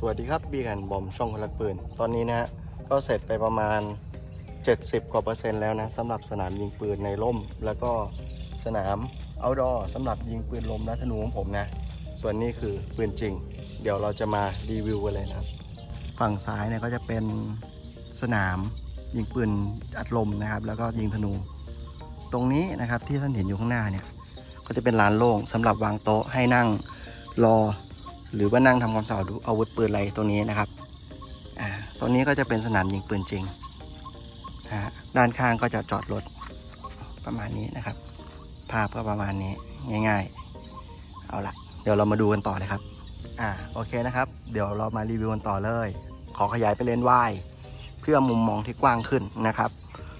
สวัสดีครับบีแอนบอมช่องคนรักปืน ตอนนี้นะฮะก็เสร็จไปประมาณ 70 กว่าเปอร์เซ็นต์แล้วนะสำหรับสนามยิงปืนในร่ม แล้วก็สนามเอาดอร์สำหรับยิงปืนลมและธนูของผมนะ ส่วนนี้คือปืนจริง เดี๋ยวเราจะมารีวิวกันเลยนะฝั่งซ้ายเนี่ยก็จะเป็นสนามยิงปืนอัดลมนะครับ แล้วก็ยิงธนู ตรงนี้นะครับที่ท่านเห็นอยู่ข้างหน้าเนี่ยก็จะเป็นลานโล่งสำหรับวางโต๊ะให้นั่งรอ หรือว่านั่งทำความสะอาดดูอาวุธปืนอะไรตรงนี้นะครับอ่าตรงนี้ก็จะเป็นสนามยิงปืนจริงนะด้านข้างก็จะจอดรถประมาณนี้นะครับ ภาพก็ประมาณนี้ง่าย ๆ เอาละเดี๋ยวเรามาดูกันต่อเลยครับอ่าโอเคนะครับ เดี๋ยวเรามารีวิวกันต่อเลย ขอขยายไปเลนวายเพื่อมุมมองที่กว้างขึ้นนะครับ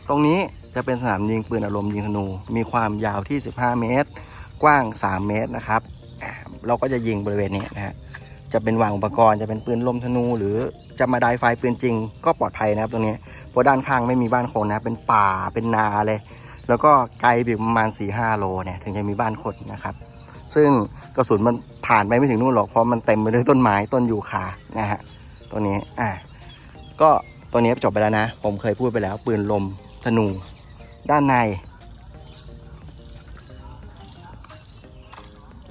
ตรงนี้จะเป็นสนามยิงปืนอารมณ์ยิงธนู มีความยาวที่ 15 เมตร กว้าง 3 เมตรนะครับ เราก็จะยิงบริเวณนี้นะฮะจะเป็นวางอุปกรณ์จะเป็นปืนลมธนู หรือจะมาได้ไฟปืนจริง ก็ปลอดภัยนะครับตรงนี้เพราะด้านข้างไม่มีบ้านคนนะเป็นป่าเป็นนาเลย แล้วก็ไกลไปประมาณ4-5โลเนี่ยถึงจะมีบ้านคนนะครับ ซึ่งกระสุนมันผ่านไปไม่ถึงนู่นหรอกเพราะมันเต็มไปด้วยต้นไม้ต้นยูคานะฮะตัวนี้อ่าก็ตัวนี้จบไปแล้วนะ ผมเคยพูดไปแล้ว ปืนลมธนู ด้านใน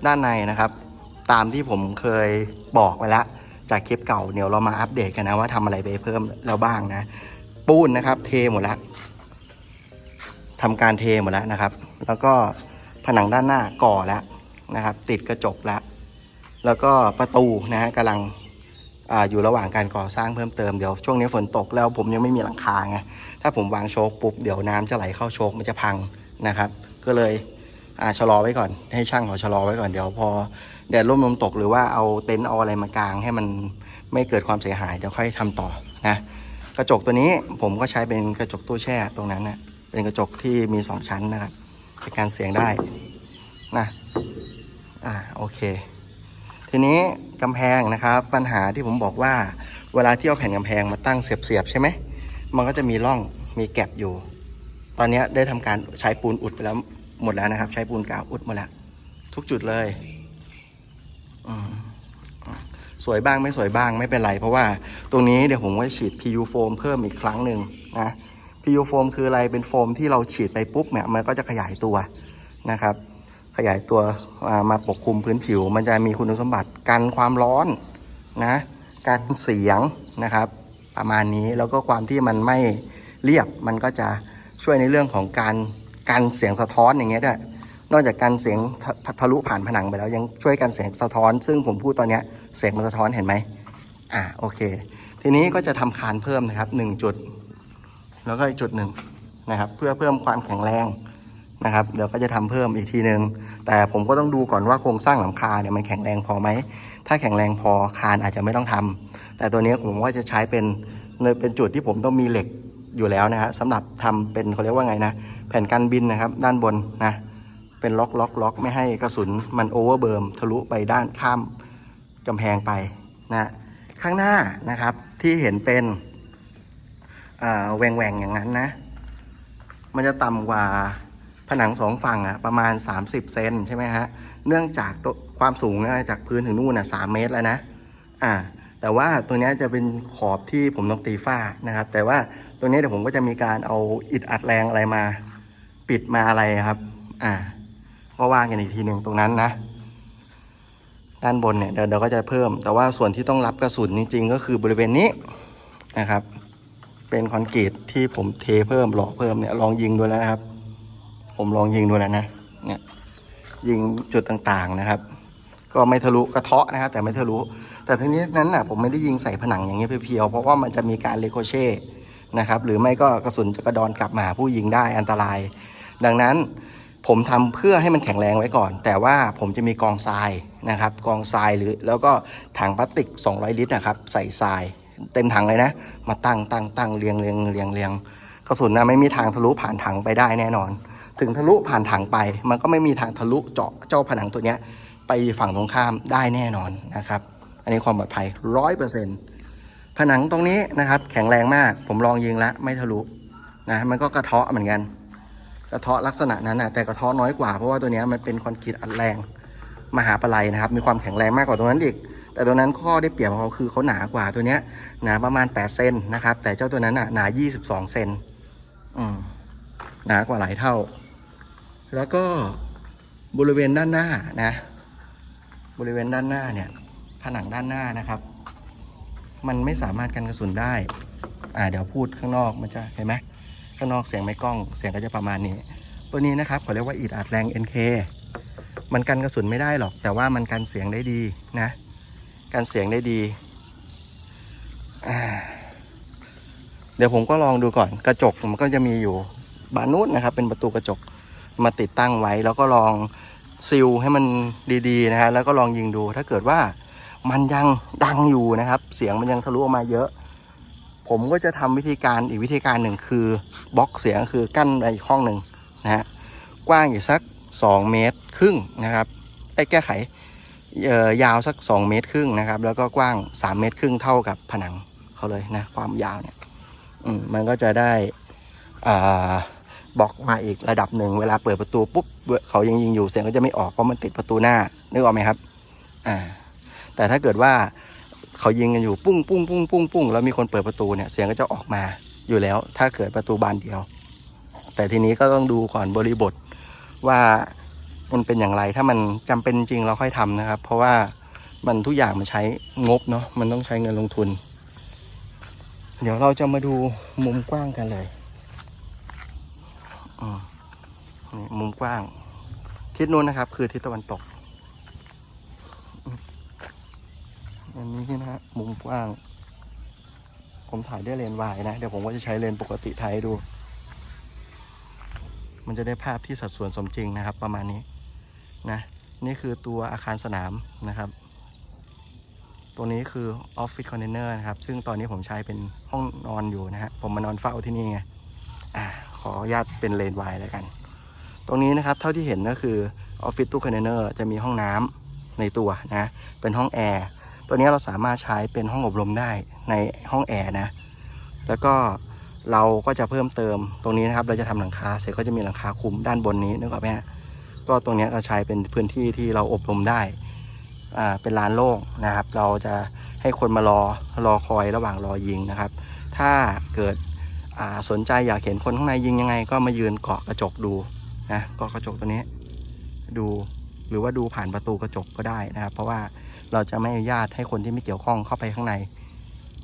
ด้านในนะครับ ตามที่ผมเคยบอกไปแล้ว จากคลิปเก่าเดี๋ยวเรามาอัปเดตกันนะว่าทำอะไรไปเพิ่มแล้วบ้างนะ ปูนนะครับ เทหมดแล้วทำการเทหมดแล้วนะครับ แล้วก็ผนังด้านหน้าก่อแล้วนะครับ ติดกระจกแล้วแล้วก็ประตูนะฮะกำลังออยู่ระหว่างการก่อสร้างเพิ่มเติมเดี๋ยวช่วงนี้ฝนตกแล้วผมยังไม่มีหลังคาไงถ้าผมวางโชคปุ๊บเดี๋ยวน้ำจะไหลเข้าโชคมันจะพังนะครับ ก็เลยชะลอไว้ก่อน ให้ช่างเขาชะลอไว้ก่อนเดี๋ยวพอ แดดร่มลมตกหรือว่าเอาเต็นท์เอาอะไรมากาง ให้มันไม่เกิดความเสียหายเดี๋ยวค่อยทำต่อนะกระจกตัวนี้ผมก็ใช้เป็นกระจกตู้แช่ตรงนั้นนะเป็นกระจกที่มีสองชั้นนะครับใช้การเสียงได้นะอ่าโอเค ทีนี้กำแพงนะครับ ปัญหาที่ผมบอกว่า เวลาที่เอาแผ่นกำแพงมาตั้งเสียบๆใช่ไหมมันก็จะมีร่องมีแกลบอยู่ ตอนนี้ได้ทำการใช้ปูนอุดไปแล้วหมดแล้วนะครับ ใช้ปูนกาวอุดหมดแล้วทุกจุดเลย สวยบ้างไม่สวยบ้างไม่เป็นไร เพราะว่าตรงนี้เดี๋ยวผมก็ฉีด PU โฟมเพิ่มอีกครั้งหนึ่งนะ PU โฟมคืออะไรเป็นโฟมที่เราฉีดไปปุ๊บเนี่ยมันก็จะขยายตัวนะครับ ขยายตัวมาปกคลุมพื้นผิว มันจะมีคุณสมบัติกันความร้อนนะกันเสียงนะครับ ประมาณนี้แล้วก็ความที่มันไม่เรียบมันก็จะช่วยในเรื่องของการกันเสียงสะท้อนอย่างเงี้ยด้วย นอกจากการเสียงทะทะลุผ่านผนังไปแล้วยังช่วยกันเสียงสะท้อน ซึ่งผมพูดตอนนี้เสียงมันสะท้อนเห็นไหมอ่าโอเค ทีนี้ก็จะทำคานเพิ่มนะครับหนึ่งจุด แล้วก็อีกจุดหนึ่งนะครับ เพื่อเพิ่มความแข็งแรงนะครับ เดี๋ยวก็จะทำเพิ่มอีกทีหนึ่งแต่ผมก็ต้องดูก่อนว่าโครงสร้างหลังคาเนี่ยมันแข็งแรงพอไหมถ้าแข็งแรงพอคานอาจจะไม่ต้องทำแต่ตัวนี้ผมว่าจะใช้เป็นเป็นจุดที่ผมต้องมีเหล็กอยู่แล้วนะฮะสำหรับทำเป็นเขาเรียกว่าไงนะ แผ่นกันบินนะครับ ด้านบนนะ เป็นล็อกล็อกล็อกไม่ให้กระสุนมันโอเวอร์เบิร์มทะลุไปด้านข้ามกำแพงไปนะข้างหน้านะครับที่เห็นเป็นแหว่งแหว่งอย่างนั้นนะ มันจะต่ำกว่าผนังสองฝั่งอะประมาณ 30 เซนใช่ไหมฮะ เนื่องจากตัวความสูงนะจากพื้นถึงนู่นนะสามเมตรแล้วนะ อ่า แต่ว่าตัวนี้จะเป็นขอบที่ผมต้องตีฝ้านะครับ แต่ว่าตัวนี้เดี๋ยวผมก็จะมีการเอาอิฐอัดแรงอะไรมา ปิดมาอะไรครับ อ่า ก็ว่างกันอีกทีหนึ่งตรงนั้นนะ ด้านบนเนี่ยเดี๋ยวเดี๋ยวก็จะเพิ่ม แต่ว่าส่วนที่ต้องรับกระสุนจริง ๆ ก็คือบริเวณนี้นะครับ เป็นคอนกรีตที่ผมเทเพิ่มหล่อเพิ่มเนี่ยลองยิงดูแล้วนะครับ ผมลองยิงดูแล้วนะเนี่ยยิงจุดต่างๆนะครับ ก็ไม่ทะลุกระเทาะนะครับ แต่ไม่ทะลุ แต่ทีนี้นั้นน่ะผมไม่ได้ยิงใส่ผนังอย่างเงี้ยเพียวๆเพราะว่ามันจะมีการเลโคเช่นะครับ หรือไม่ก็กระสุนจะกระดอนกลับมาผู้ยิงได้อันตราย ดังนั้น ผมทำเพื่อให้มันแข็งแรงไว้ก่อน แต่ว่าผมจะมีกองทรายนะครับ กองทรายหรือแล้วก็ถังพลาสติก 200 ลิตรนะครับ ใส่ทราย เต็มถังเลยนะ มาตั้งตั้งตั้งเรียงเรียงเรียงเรียงกระสุนนะไม่มีทางทะลุผ่านถังไปได้แน่นอน ถึงทะลุผ่านถังไป มันก็ไม่มีทางทะลุเจาะเจ้าผนังตัวเนี้ยไปฝั่งตรงข้ามได้แน่นอนนะครับ อันนี้ความปลอดภัยร้อยเปอร์เซ็นต์ผนังตรงนี้นะครับ แข็งแรงมาก ผมลองยิงแล้วไม่ทะลุนะมันก็กระเทาะเหมือนกัน ระเทาะลักษณะนั้นนะแต่กระเทาะน้อยกว่าเพราะว่าตัวนี้มันเป็นคอนกรีตอัดแรงมหาปลัยนะครับ มีความแข็งแรงมากกว่าตรงนั้นอีก แต่ตัวนั้นข้อได้เปรียบของเขาคือเขาหนากว่าตัวเนี้ยหนาประมาณ 8 เซนนะครับ แต่เจ้าตัวนั้นอะหนา 22 เซนอืมหนากว่าหลายเท่า แล้วก็บริเวณด้านหน้านะ บริเวณด้านหน้าเนี่ย ผนังด้านหน้านะครับ มันไม่สามารถกันกระสุนได้ อ่าเดี๋ยวพูดข้างนอกมันจะเห็นไหม ข้างนอกเสียงไม่กล้อง เสียงก็จะประมาณนี้ ตัวนี้นะครับเขาเรียกว่าอิฐอัดแรง NK มันกันกระสุนไม่ได้หรอก แต่ว่ามันกันเสียงได้ดีนะ กันเสียงได้ดี เดี๋ยวผมก็ลองดูก่อน กระจกมันก็จะมีอยู่บานนู้นนะครับ เป็นประตูกระจกมาติดตั้งไว้ แล้วก็ลองซิลให้มันดีๆนะฮะแล้วก็ลองยิงดูถ้าเกิดว่ามันยังดังอยู่นะครับ เสียงมันยังทะลุออกมาเยอะ ผมก็จะทำวิธีการอีกวิธีการหนึ่งคือบล็อกเสียงคือกั้นในอีกห้องหนึ่งนะฮะกว้างอยู่สัก 2 เมตรครึ่งนะครับไอ้แก้ไขเอ่อยาวสัก 2 เมตรครึ่งนะครับ แล้วก็กว้าง 3 เมตรครึ่งเท่ากับผนังเขาเลยนะความยาวเนี่ยมมันก็จะได้อ่าบล็อกมาอีกระดับหนึ่งเวลาเปิดประตูปุ๊บเขายังยิงอยู่เสียงก็จะไม่ออกเพราะมันติดประตูหน้านึกออกไหมครับอ่าแต่ถ้าเกิดว่า เขายิงกันอยู่ปุ้งปุ้งปุ้งปุ้งปุ้งแล้วมีคนเปิดประตูเนี่ยเสียงก็จะออกมาอยู่แล้ว ถ้าเกิดประตูบานเดียว แต่ทีนี้ก็ต้องดูก่อนบริบทว่ามันเป็นอย่างไรถ้ามันจำเป็นจริงเราค่อยทำนะครับ เพราะว่ามันทุกอย่างมันใช้งบเนาะมันต้องใช้เงินลงทุน เดี๋ยวเราจะมาดูมุมกว้างกันเลยอืมนี่มุมกว้าง ทิศนู้นนะครับ คือทิศตะวันตก อันนี้นะฮะมุมกว้าง ผมถ่ายด้วยเลนส์วายนะ เดี๋ยวผมก็จะใช้เลนส์ปกติถ่ายดู มันจะได้ภาพที่สัดส่วนสมจริงนะครับ ประมาณนี้นะนี่คือตัวอาคารสนามนะครับ ตัวนี้คือออฟฟิศคอนเทนเนอร์นะครับ ซึ่งตอนนี้ผมใช้เป็นห้องนอนอยู่นะฮะผมมานอนเฝ้าที่นี่ไงอ่าขออนุญาตเป็นเลนวายแล้วกัน ตรงนี้นะครับเท่าที่เห็นก็คือออฟฟิศตู้คอนเทนเนอร์จะมีห้องน้ำในตัวนะ เป็นห้องแอร์ ตัวนี้เราสามารถใช้เป็นห้องอบรมได้ในห้องแอร์นะ แล้วก็เราก็จะเพิ่มเติมตรงนี้นะครับ เราจะทำหลังคาเสร็จก็จะมีหลังคาคุมด้านบนนี้นึกออกไหมฮะก็ตรงนี้ก็ใช้เป็นพื้นที่ที่เราอบรมได้อ่าเป็นลานโล่งนะครับ เราจะให้คนมารอรอคอยระหว่างรอยิงนะครับ ถ้าเกิดอ่าสนใจอยากเห็นคนข้างในยิงยังไง ก็มายืนเกาะกระจกดูนะเกาะกระจกตัวนี้ ดูหรือว่าดูผ่านประตูกระจกก็ได้นะครับ เพราะว่า เราจะไม่อนุญาตให้คนที่ไม่เกี่ยวข้องเข้าไปข้างใน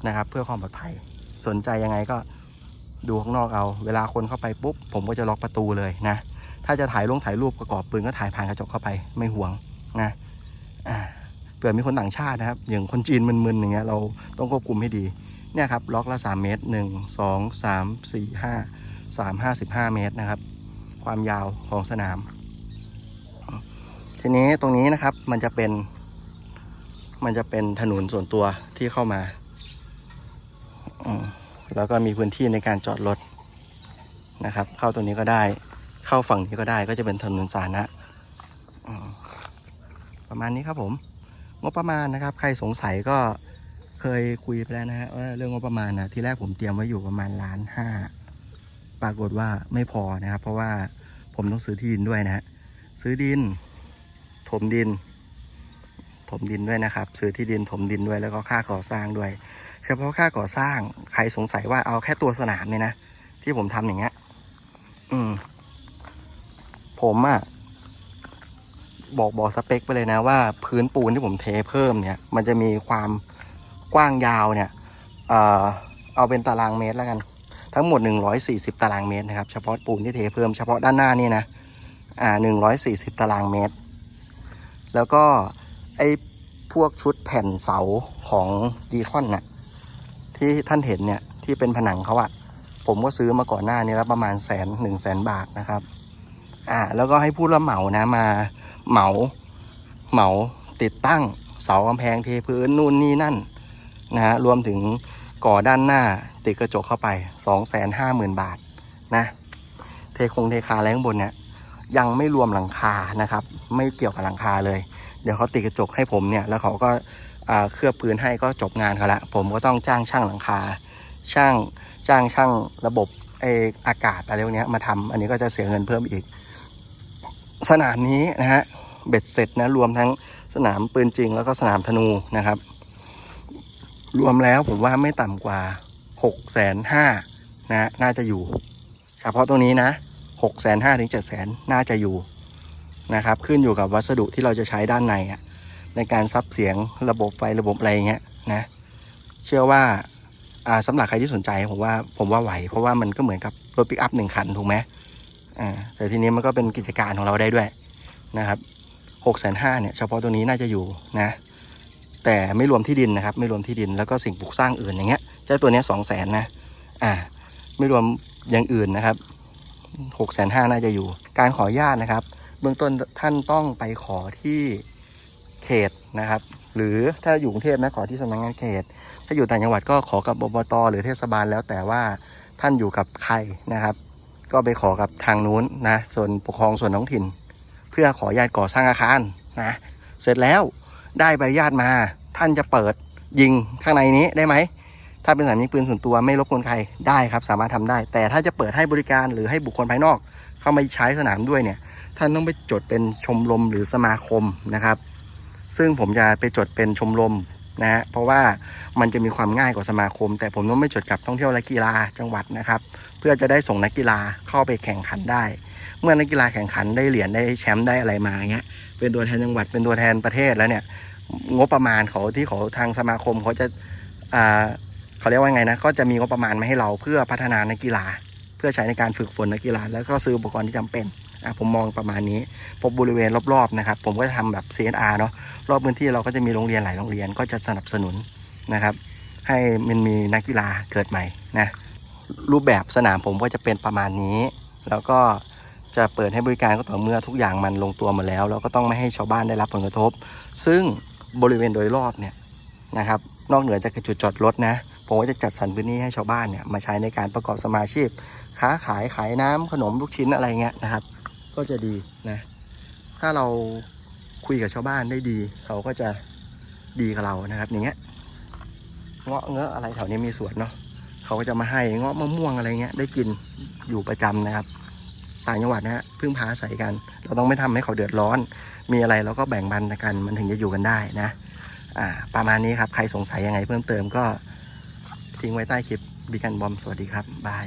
นะครับ เพื่อความปลอดภัย สนใจยังไงก็ดูข้างนอกเอา เวลาคนเข้าไปปุ๊บ ผมก็จะล็อกประตูเลยนะ ถ้าจะถ่ายลงถ่ายรูปประกอบปืนก็ถ่ายผ่านกระจกเข้าไปไม่ห่วงนะเผื่อมีคนต่างชาตินะครับ อย่างคนจีนมึนๆอย่างเงี้ยเราต้องควบคุมให้ดี เนี่ยครับล็อกละสามเมตรหนึ่งสองสามสี่ห้าสามห้าสิบห้าเมตรนะครับ ความยาวของสนาม ทีนี้ตรงนี้นะครับมันจะเป็น มันจะเป็นถนนส่วนตัวที่เข้ามา แล้วก็มีพื้นที่ในการจอดรถนะครับ เข้าตรงนี้ก็ได้ เข้าฝั่งนี้ก็ได้ ก็จะเป็นถนนสาธารณะประมาณนี้ครับผม งบประมาณนะครับ ใครสงสัยก็เคยคุยไปแล้วนะฮะว่าเรื่องงบประมาณนะที่แรกผมเตรียมไว้อยู่ประมาณล้านห้าปรากฏว่าไม่พอนะครับ เพราะว่าผมต้องซื้อที่ดินด้วยนะฮะซื้อดิน ถมดิน ถมดินด้วยนะครับ ซื้อที่ดินถมดินด้วยแล้วก็ค่าก่อสร้างด้วย เฉพาะค่าก่อสร้างใครสงสัยว่าเอาแค่ตัวสนามเนี่ยนะที่ผมทำอย่างเงี้ยอืม ผมอะบอกบอกสเปคไปเลยนะว่าพื้นปูนที่ผมเทเพิ่มเนี่ย มันจะมีความกว้างยาวเนี่ย เอ่อเอาเป็นตารางเมตรแล้วกัน ทั้งหมด 140 ตารางเมตรนะครับ เฉพาะปูนที่เทเพิ่มเฉพาะด้านหน้านี่นะ อ่า 140 ตารางเมตร แล้วก็ ไอ้พวกชุดแผ่นเสาของดีคอนน่ะที่ท่านเห็นเนี่ยที่เป็นผนังเขาอะผมก็ซื้อมาก่อนหน้านี้แล้วประมาณแสนหนึ่งแสนบาทนะครับ อ่า แล้วก็ให้ผู้รับเหมานะมาเหมาเหมาติดตั้งเสากำแพงเทพื้นนู่นนี่นั่นนะฮะรวมถึงก่อด้านหน้าติดกระจกเข้าไปสองแสนห้าหมื่นบาทนะเทคงเทคาอะไรข้างบนเนี่ยยังไม่รวมหลังคานะครับ ไม่เกี่ยวกับหลังคาเลย เดี๋ยวเขาติดกระจกให้ผมเนี่ย แล้วเขาก็เคลือบพื้นให้ก็จบงานเขาละ ผมก็ต้องจ้างช่างหลังคา ช่างจ้างช่างระบบไออากาศอะไรพวกนี้มาทำอันนี้ก็จะเสียเงินเพิ่มอีก สนามนี้นะฮะเบ็ดเสร็จนะรวมทั้งสนามปืนจริงแล้วก็สนามธนูนะครับ รวมแล้วผมว่าไม่ต่ำกว่าหกแสนห้านะน่าจะอยู่ เฉพาะตรงนี้นะหกแสนห้าถึงเจ็ดแสนน่าจะอยู่ นะครับ ขึ้นอยู่กับวัสดุที่เราจะใช้ด้านในอะในการซับเสียงระบบไฟระบบอะไรอย่างเงี้ยนะเชื่อว่าอ่าสำหรับใครที่สนใจผมว่าผมว่าไหว เพราะว่ามันก็เหมือนกับรถปิกอัพหนึ่งคันถูกไหมอ่าแต่ทีนี้มันก็เป็นกิจการของเราได้ด้วยนะครับหกแสนห้าเนี่ยเฉพาะตัวนี้น่าจะอยู่นะ แต่ไม่รวมที่ดินนะครับ ไม่รวมที่ดินแล้วก็สิ่งปลูกสร้างอื่นอย่างเงี้ยเจ้าตัวนี้สองแสนนะอ่าไม่รวมอย่างอื่นนะครับหกแสนห้าน่าจะอยู่ การขออนุญาตนะครับ เบื้องต้นท่านต้องไปขอที่เขตนะครับ หรือถ้าอยู่กรุงเทพนะขอที่สำนักงานเขต ถ้าอยู่ต่างจังหวัดก็ขอกับอบตหรือเทศบาลแล้วแต่ว่าท่านอยู่กับใครนะครับ ก็ไปขอกับทางนู้นนะส่วนปกครองส่วนท้องถิ่น เพื่อขออนุญาตก่อสร้างอาคารนะเสร็จแล้วได้ใบอนุญาตมา ท่านจะเปิดยิงข้างในนี้ได้ไหมถ้าเป็นสถานีปืนส่วนตัวไม่รบกวนใครได้ครับสามารถทำได้ แต่ถ้าจะเปิดให้บริการหรือให้บุคคลภายนอก เข้ามาใช้สนามด้วยเนี่ย ท่านต้องไปจดเป็นชมรมหรือสมาคมนะครับ ซึ่งผมจะไปจดเป็นชมรมนะฮะเพราะว่ามันจะมีความง่ายกว่าสมาคม แต่ผมต้องไม่จดกับท่องเที่ยวและกีฬาจังหวัดนะครับ เพื่อจะได้ส่งนักกีฬาเข้าไปแข่งขันได้ เมื่อนักกีฬาแข่งขันได้เหรียญได้แชมป์ได้อะไรมาเงี้ยเป็นตัวแทนจังหวัดเป็นตัวแทนประเทศแล้วเนี่ยงบประมาณเขาที่เขาทางสมาคมเขาจะอ่าเขาเรียกว่าไงนะก็จะมีงบประมาณมาให้เราเพื่อพัฒนานักกีฬา เพื่อใช้ในการฝึกฝนนักกีฬาแล้วก็ซื้ออุปกรณ์ที่จำเป็น อะผมมองประมาณนี้พบบริเวณรอบๆนะครับ ผมก็จะทำแบบ CSR เนาะรอบพื้นที่เราก็จะมีโรงเรียนหลายโรงเรียนก็จะสนับสนุนนะครับ ให้มันมีนักกีฬาเกิดใหม่นะรูปแบบสนามผมก็จะเป็นประมาณนี้ แล้วก็จะเปิดให้บริการก็ต่อเมื่อทุกอย่างมันลงตัวหมดแล้ว เราก็ต้องไม่ให้ชาวบ้านได้รับผลกระทบ ซึ่งบริเวณโดยรอบเนี่ยนะครับ นอกเหนือจากจุดจอดรถนะ ผมก็จะจัดสรรพื้นที่ให้ชาวบ้านเนี่ยมาใช้ในการประกอบสมาชีพ ค้าขายขายน้ำขนมลูกชิ้นอะไรเงี้ยนะครับ ก็จะดีนะ ถ้าเราคุยกับชาวบ้านได้ดี เขาก็จะดีกับเรานะครับ อย่างเงี้ยเงาะเงอะอะไรแถวนี้มีสวนเนาะเขาก็จะมาให้เงาะมะม่วงอะไรเงี้ย ได้กินอยู่ประจำนะครับ ต่างจังหวัดนะฮะพึ่งพาอาศัยกัน เราต้องไม่ทำให้เขาเดือดร้อน มีอะไรเราก็แบ่งบันกัน มันถึงจะอยู่กันได้นะ อ่า ประมาณนี้ครับ ใครสงสัยยังไงเพิ่มเติมก็ทิ้งไว้ใต้คลิปบิกันบอมสวัสดีครับบาย